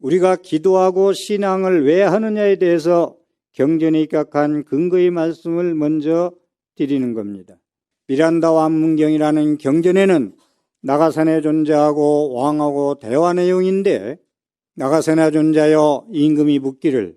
우리가 기도하고 신앙을 왜 하느냐에 대해서 경전에 입각한 근거의 말씀을 먼저 드리는 겁니다. 미란다 완문경이라는 경전에는 나가산에 존재하고 왕하고 대화 내용인데 나가산에 존재하여 임금이 묻기를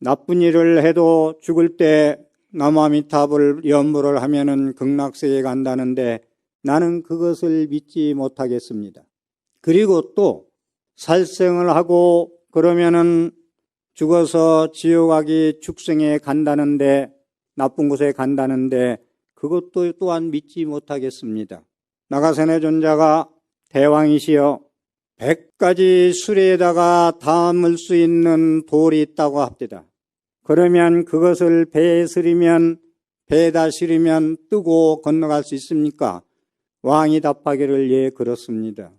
나쁜 일을 해도 죽을 때 나마미탑을 연부를 하면은 극락세에 간다는데 나는 그것을 믿지 못하겠습니다. 그리고 또 살생을 하고 그러면은 죽어서 지옥 가기 축생에 간다는데 나쁜 곳에 간다는데 그것도 또한 믿지 못하겠습니다. 나가산의 존자가 대왕이시여 백 가지 수레에다가 담을 수 있는 돌이 있다고 합니다. 그러면 그것을 배에 실으면 배에다 실으면 뜨고 건너갈 수 있습니까? 왕이 답하기를 예 그렇습니다.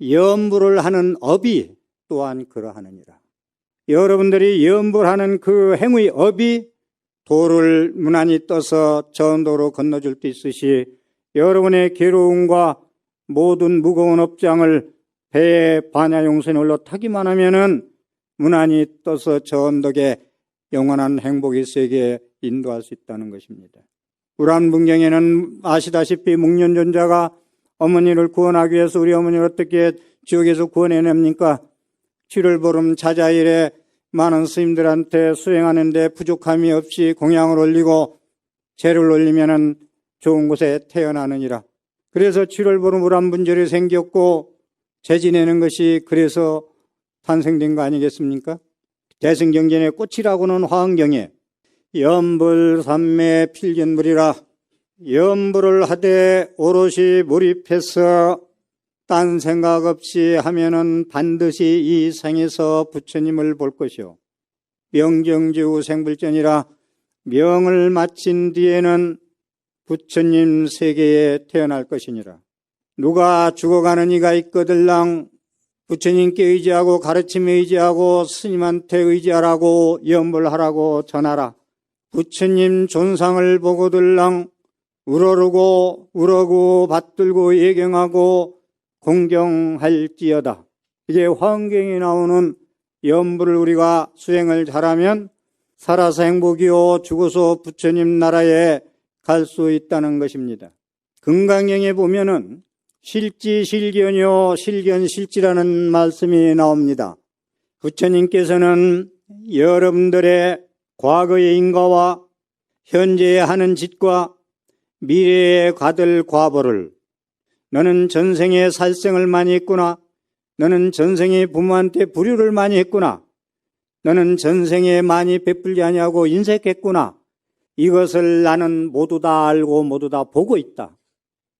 염불을 하는 업이 또한 그러하느니라. 여러분들이 염불하는 그 행의 업이 돌을 무난히 떠서 전도로 건너줄 수 있으시 여러분의 괴로움과 모든 무거운 업장을 배에 반야용선에 올라 타기만 하면은 무난히 떠서 전덕에 영원한 행복의 세계에 인도할 수 있다는 것입니다. 우란 문경에는 아시다시피 묵년존자가 어머니를 구원하기 위해서 우리 어머니를 어떻게 지옥에서 구원해냅니까? 7월 보름 자자일에 많은 스님들한테 수행하는데 부족함이 없이 공양을 올리고 제를 올리면은 좋은 곳에 태어나느니라. 그래서 7월 보름 우란분절이 생겼고 재 지내는 것이 그래서 탄생된 거 아니겠습니까? 대승경전의 꽃이라고는 화엄경에 염불삼매 필견물이라 염불을 하되 오롯이 몰입해서 딴 생각 없이 하면은 반드시 이 생에서 부처님을 볼 것이요. 명경지우 생불전이라 명을 마친 뒤에는 부처님 세계에 태어날 것이니라. 누가 죽어가는 이가 있거들랑 부처님께 의지하고 가르침에 의지하고 스님한테 의지하라고 염불하라고 전하라. 부처님 존상을 보고들랑 우러르고 우러고 받들고 예경하고 공경할지어다. 이게 화엄경에 나오는 염불을 우리가 수행을 잘하면 살아서 행복이요 죽어서 부처님 나라에 갈 수 있다는 것입니다. 금강경에 보면은 실지 실견이요 실견 실지라는 말씀이 나옵니다. 부처님께서는 여러분들의 과거의 인과와 현재에 하는 짓과 미래에 가들 과보를 너는 전생에 살생을 많이 했구나. 너는 전생에 부모한테 불효를 많이 했구나. 너는 전생에 많이 베풀지 아니하고 인색했구나. 이것을 나는 모두 다 알고 모두 다 보고 있다.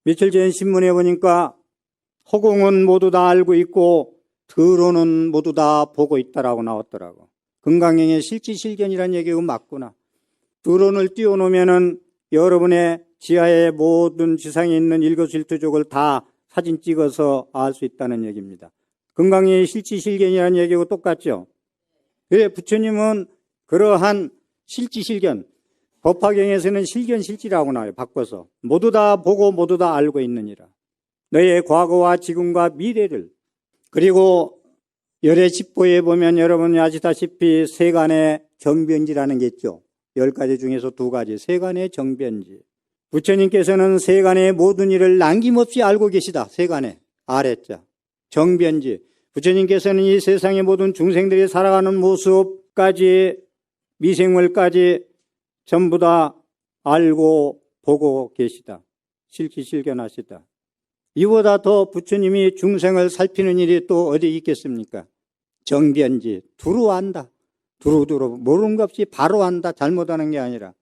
며칠 전 신문에 보니까 허공은 모두 다 알고 있고 드론은 모두 다 보고 있다라고 나왔더라고. 건강형의 실지실견이라는 얘기가 맞구나. 드론을 띄워놓으면은 여러분의 지하의 모든 지상에 있는 일거수일투족을 다 사진 찍어서 알 수 있다는 얘기입니다. 건강의 실지실견이라는 얘기하고 똑같죠? 왜 부처님은 그러한 실지실견, 법화경에서는 실견실지라고 나와요. 바꿔서. 모두 다 보고 모두 다 알고 있느니라. 너의 과거와 지금과 미래를 그리고 열의 집보에 보면 여러분이 아시다시피 세간의 정변지라는 게 있죠. 열 가지 중에서 두 가지. 세간의 정변지. 부처님께서는 세간의 모든 일을 남김없이 알고 계시다. 세간의 아래자. 정변지. 부처님께서는 이 세상의 모든 중생들이 살아가는 모습까지 미생물까지 전부 다 알고 보고 계시다. 실기실견하시다. 이보다 더 부처님이 중생을 살피는 일이 또 어디 있겠습니까? 정변지. 두루 안다. 두루두루. 모르는 것 없이 바로 안다. 잘못하는 게 아니라.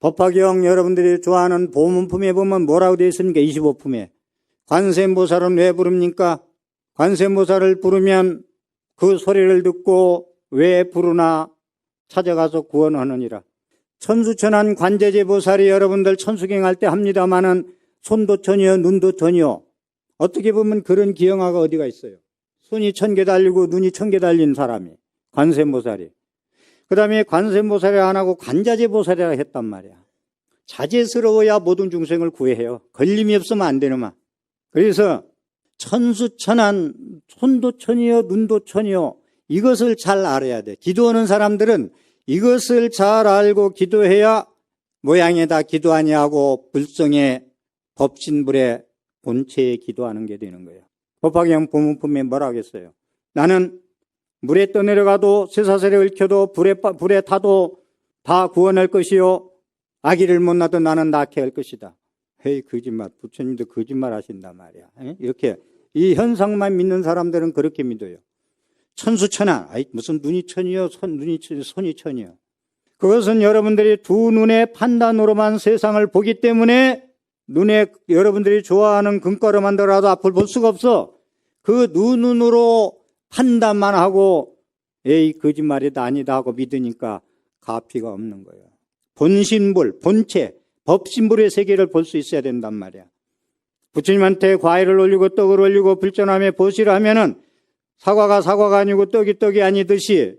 법화경 여러분들이 좋아하는 보문품에 보면 뭐라고 되어 있습니까? 25품에. 관세음보살은 왜 부릅니까? 관세음보살을 부르면 그 소리를 듣고 왜 부르나 찾아가서 구원하느니라. 천수천한 관제제 보살이 여러분들 천수경할 때 합니다마는 손도 천이요, 눈도 천이요. 어떻게 보면 그런 기형아가 어디가 있어요? 손이 천 개 달리고 눈이 천 개 달린 사람이. 관세음보살이. 그 다음에 관세음보살이 안 하고 관자재 보살이라 했단 말이야. 자제스러워야 모든 중생을 구해요. 걸림이 없으면 안 되는만. 그래서 천수천한 손도 천이요 눈도 천이요 이것을 잘 알아야 돼. 기도하는 사람들은 이것을 잘 알고 기도해야 모양에다 기도 아니하고 불성의 법신불의 본체에 기도하는 게 되는 거예요. 법화경 보문품에 뭐라 하겠어요? 나는 물에 떠내려가도 쇠사슬에 얽혀도 불에, 빠- 불에 타도 다 구원할 것이요. 아기를 못 낳도 나는 낳게 할 것이다. 헤이, 거짓말. 부처님도 거짓말 하신단 말이야. 에? 이렇게. 이 현상만 믿는 사람들은 그렇게 믿어요. 천수천하. 아이, 무슨 눈이 천이요? 손, 눈이 천, 손이 천이요. 그것은 여러분들이 두 눈의 판단으로만 세상을 보기 때문에 눈에 여러분들이 좋아하는 금가루 만들어도 앞을 볼 수가 없어. 그 눈으로 판단만 하고 에이 거짓말이다 아니다 하고 믿으니까 가피가 없는 거예요. 본신불, 본체, 법신불의 세계를 볼 수 있어야 된단 말이야. 부처님한테 과일을 올리고 떡을 올리고 불전함에 보시를 하면은 사과가 사과가 아니고 떡이 떡이 아니듯이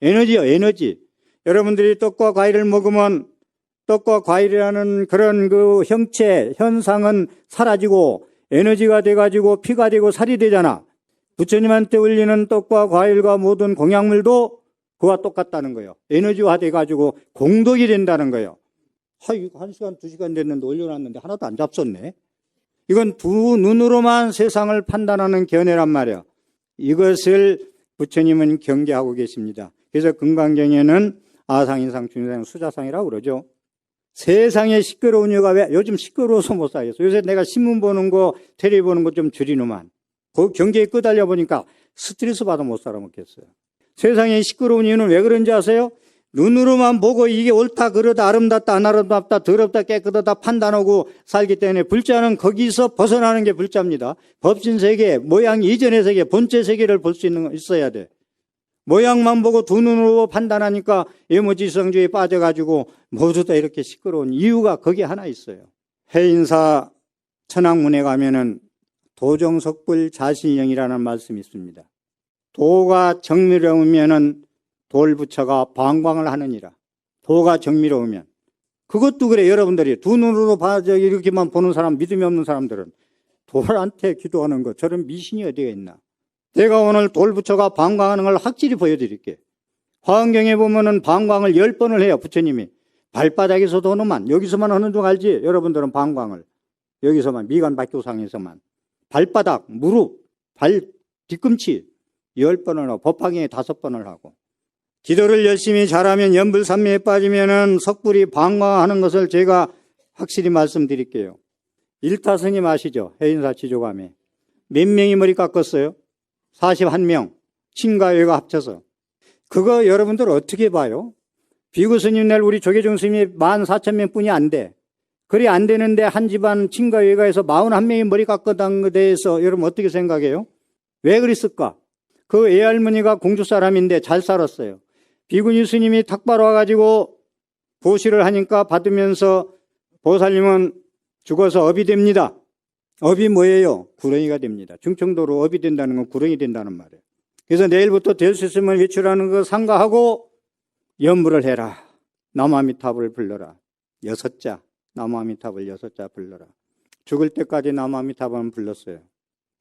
에너지요, 에너지. 여러분들이 떡과 과일을 먹으면 떡과 과일이라는 그런 그 형체, 현상은 사라지고 에너지가 돼가지고 피가 되고 살이 되잖아. 부처님한테 올리는 떡과 과일과 모든 공약물도 그와 똑같다는 거예요. 에너지화 돼가지고 공덕이 된다는 거예요. 하, 이거 한 시간, 두 시간 됐는데 올려놨는데 하나도 안 잡섰네. 이건 두 눈으로만 세상을 판단하는 견해란 말이에요. 이것을 부처님은 경계하고 계십니다. 그래서 금강경에는 아상인상, 중상, 수자상이라고 그러죠. 세상에 시끄러운 이유가 왜 요즘 시끄러워서 못 살겠어. 요새 내가 신문 보는 거, 테레비 보는 거 좀 줄이누만. 그 경계에 끄달려 보니까 스트레스 받아 못 살아 먹겠어요. 세상에 시끄러운 이유는 왜 그런지 아세요? 눈으로만 보고 이게 옳다, 그러다, 아름답다, 안 아름답다, 더럽다, 깨끗하다 판단하고 살기 때문에 불자는 거기서 벗어나는 게 불자입니다. 법신 세계, 모양 이전의 세계, 본체 세계를 볼 수 있는, 있어야 돼. 모양만 보고 두 눈으로 판단하니까 예모지성주의에 빠져가지고 모두 다 이렇게 시끄러운 이유가 거기에 하나 있어요. 해인사 천왕문에 가면은 도정석불 자신영이라는 말씀이 있습니다. 도가 정밀하면은 돌부처가 방광을 하느니라. 도가 정밀하면. 그것도 그래, 여러분들이. 두 눈으로 봐, 저 이렇게만 보는 사람, 믿음이 없는 사람들은 돌한테 기도하는 거, 저런 미신이 어디에 있나. 내가 오늘 돌부처가 방광하는 걸 확실히 보여드릴게. 화엄경에 보면은 방광을 열 번을 해요, 부처님이. 발바닥에서도 하는만, 여기서만 하는 줄 알지? 여러분들은 방광을. 여기서만, 미간 박교상에서만. 발바닥, 무릎, 발, 뒤꿈치 열 번을 하고, 법화경에 다섯 번을 하고. 기도를 열심히 잘하면 연불산매에 빠지면은 석불이 방광하는 것을 제가 확실히 말씀드릴게요. 일타 스님 아시죠? 해인사 지조감에. 몇 명이 머리 깎았어요? 41명. 친가회가 합쳐서. 그거 여러분들 어떻게 봐요? 비구 스님 날 우리 조계종 스님이 14,000명 뿐이 안 돼. 그리 안 되는데 한 집안 친가회가에서 41명이 머리 깎았다는 것에 대해서 여러분 어떻게 생각해요? 왜 그랬을까? 그 애할머니가 공주 사람인데 잘 살았어요. 비구니 스님이 탁발 와가지고 보시를 하니까 받으면서 보살님은 죽어서 업이 됩니다. 업이 뭐예요? 구렁이가 됩니다. 중청도로 업이 된다는 건 구렁이 된다는 말이에요. 그래서 내일부터 될 수 있으면 외출하는 거 상가하고 염불을 해라. 나무아미탑을 불러라. 여섯 자. 나무아미탑을 여섯 자 불러라. 죽을 때까지 나무아미탑은 불렀어요.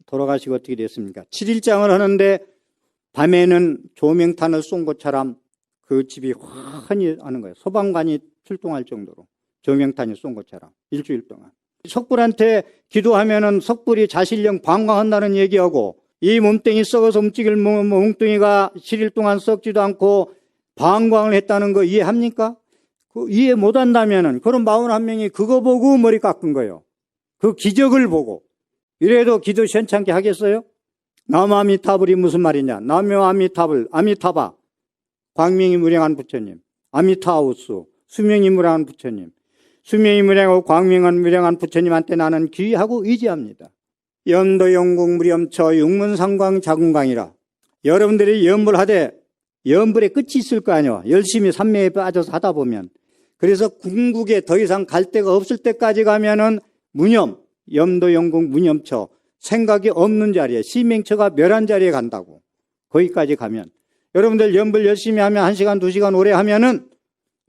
돌아가시고 어떻게 됐습니까? 7일장을 하는데 밤에는 조명탄을 쏜 것처럼 그 집이 환히 하는 거예요. 소방관이 출동할 정도로 조명탄이 쏜 것처럼 일주일 동안. 석불한테 기도하면은 석불이 자실령 방광한다는 얘기하고 이 몸뚱이 썩어서 움직일 몸- 몸뚱이가 7일 동안 썩지도 않고 방광을 했다는 거 이해합니까? 그 이해 못 한다면은 그런 41명이 그거 보고 머리 깎은 거예요. 그 기적을 보고. 이래도 기도 시원찮게 하겠어요? 남아미타불이 무슨 말이냐? 남아미타불, 아미타바. 광명이 무량한 부처님. 아미타우스. 수명이 무량한 부처님. 수명이 무량하고 광명한 무량한 부처님한테 나는 귀하고 의지합니다. 염도 영국 무렴처 육문상광 자궁광이라. 여러분들이 염불하되 염불에 끝이 있을 거 아니요. 열심히 산매에 빠져서 하다 보면. 그래서 궁극에 더 이상 갈 데가 없을 때까지 가면은 무념, 염도 영국 무념처. 생각이 없는 자리에, 시맹처가 멸한 자리에 간다고. 거기까지 가면. 여러분들 염불 열심히 하면 한 시간, 두 시간 오래 하면은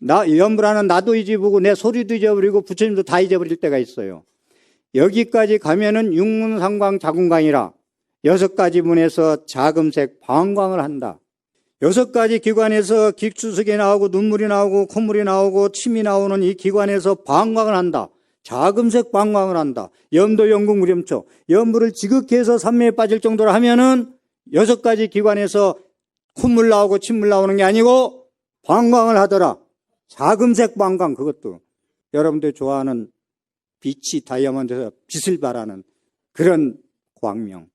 나, 염불하는 나도 잊어버리고 내 소리도 잊어버리고 부처님도 다 잊어버릴 때가 있어요. 여기까지 가면은 육문상광 자궁광이라 여섯 가지 문에서 자금색 방광을 한다. 여섯 가지 기관에서 기추석이 나오고 눈물이 나오고 콧물이 나오고 침이 나오는 이 기관에서 방광을 한다. 자금색 방광을 한다. 염도 영국 무렴초. 염부를 지극히 해서 산매에 빠질 정도로 하면은 여섯 가지 기관에서 콧물 나오고 침물 나오는 게 아니고 방광을 하더라. 자금색 방광 그것도 여러분들 좋아하는 빛이 다이아몬드에서 빛을 발하는 그런 광명.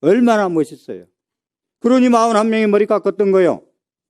얼마나 멋있어요. 그러니 41명이 머리 깎았던 거요.